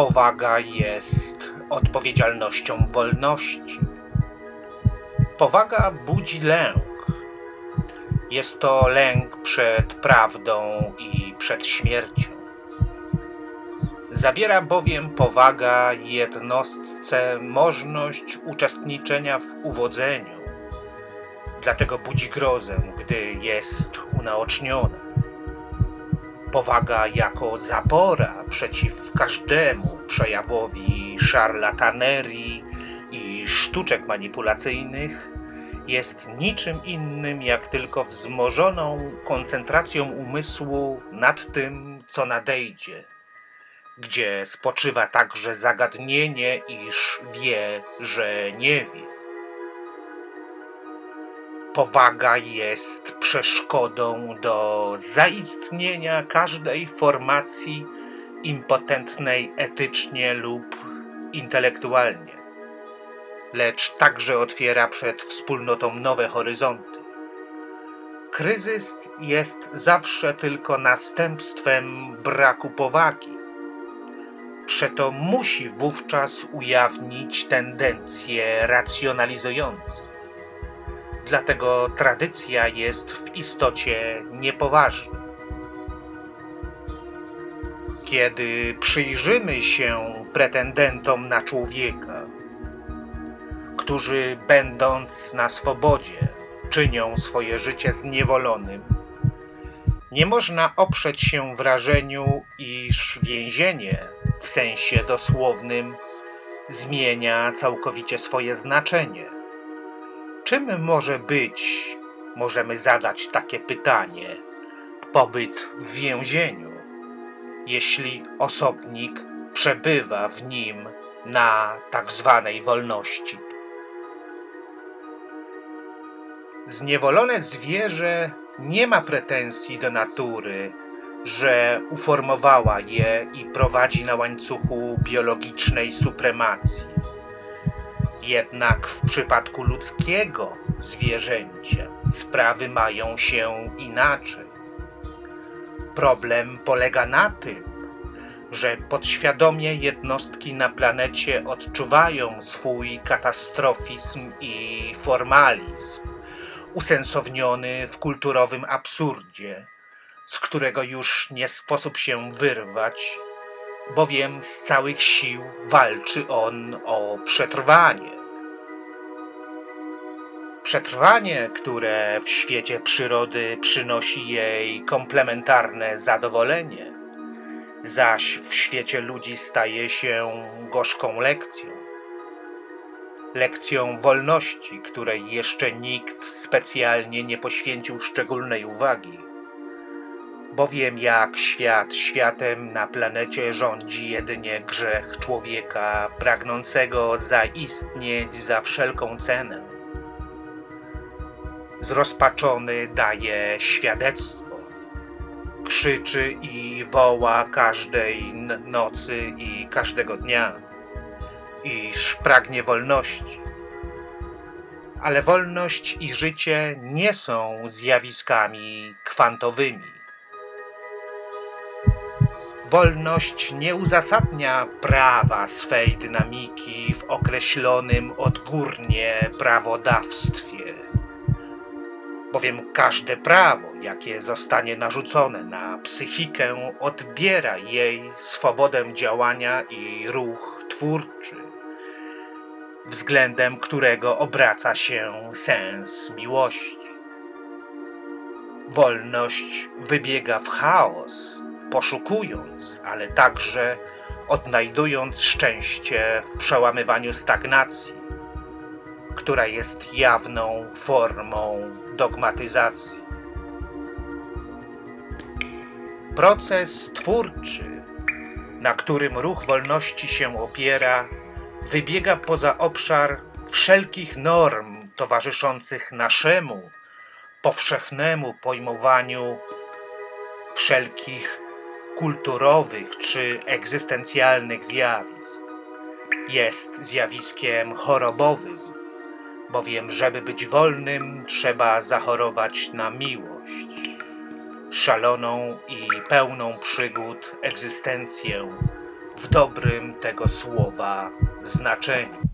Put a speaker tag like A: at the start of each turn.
A: Powaga jest odpowiedzialnością wolności. Powaga budzi lęk. Jest to lęk przed prawdą i przed śmiercią. Zabiera bowiem powaga jednostce możliwość uczestniczenia w uwodzeniu. Dlatego budzi grozę, gdy jest unaoczniona. Powaga jako zapora przeciw każdemu przejawowi szarlatanerii i sztuczek manipulacyjnych jest niczym innym jak tylko wzmożoną koncentracją umysłu nad tym, co nadejdzie, gdzie spoczywa także zagadnienie, iż wie, że nie wie. Powaga jest przeszkodą do zaistnienia każdej formacji impotentnej etycznie lub intelektualnie, lecz także otwiera przed wspólnotą nowe horyzonty. Kryzys jest zawsze tylko następstwem braku powagi. Przeto musi wówczas ujawnić tendencje racjonalizujące. Dlatego tradycja jest w istocie niepoważna. Kiedy przyjrzymy się pretendentom na człowieka, którzy będąc na swobodzie czynią swoje życie zniewolonym, nie można oprzeć się wrażeniu, iż więzienie w sensie dosłownym zmienia całkowicie swoje znaczenie. Czym może być, możemy zadać takie pytanie, pobyt w więzieniu, jeśli osobnik przebywa w nim na tak zwanej wolności? Zniewolone zwierzę nie ma pretensji do natury, że uformowała je i prowadzi na łańcuchu biologicznej supremacji. Jednak w przypadku ludzkiego zwierzęcia sprawy mają się inaczej. Problem polega na tym, że podświadomie jednostki na planecie odczuwają swój katastrofizm i formalizm, usensowniony w kulturowym absurdzie, z którego już nie sposób się wyrwać, bowiem z całych sił walczy on o przetrwanie. Przetrwanie, które w świecie przyrody przynosi jej komplementarne zadowolenie, zaś w świecie ludzi staje się gorzką lekcją. Lekcją wolności, której jeszcze nikt specjalnie nie poświęcił szczególnej uwagi bowiem jak świat światem na planecie rządzi jedynie grzech człowieka pragnącego zaistnieć za wszelką cenę. Zrozpaczony daje świadectwo, krzyczy i woła każdej nocy i każdego dnia, iż pragnie wolności. Ale wolność i życie nie są zjawiskami kwantowymi. Wolność nie uzasadnia prawa swej dynamiki w określonym odgórnie prawodawstwie, bowiem każde prawo, jakie zostanie narzucone na psychikę, odbiera jej swobodę działania i ruch twórczy, względem którego obraca się sens miłości. Wolność wybiega w chaos poszukując, ale także odnajdując szczęście w przełamywaniu stagnacji, która jest jawną formą dogmatyzacji. Proces twórczy, na którym ruch wolności się opiera, wybiega poza obszar wszelkich norm towarzyszących naszemu powszechnemu pojmowaniu wszelkich kulturowych czy egzystencjalnych zjawisk. Jest zjawiskiem chorobowym, bowiem, żeby być wolnym, trzeba zachorować na miłość, szaloną i pełną przygód egzystencję w dobrym tego słowa znaczeniu.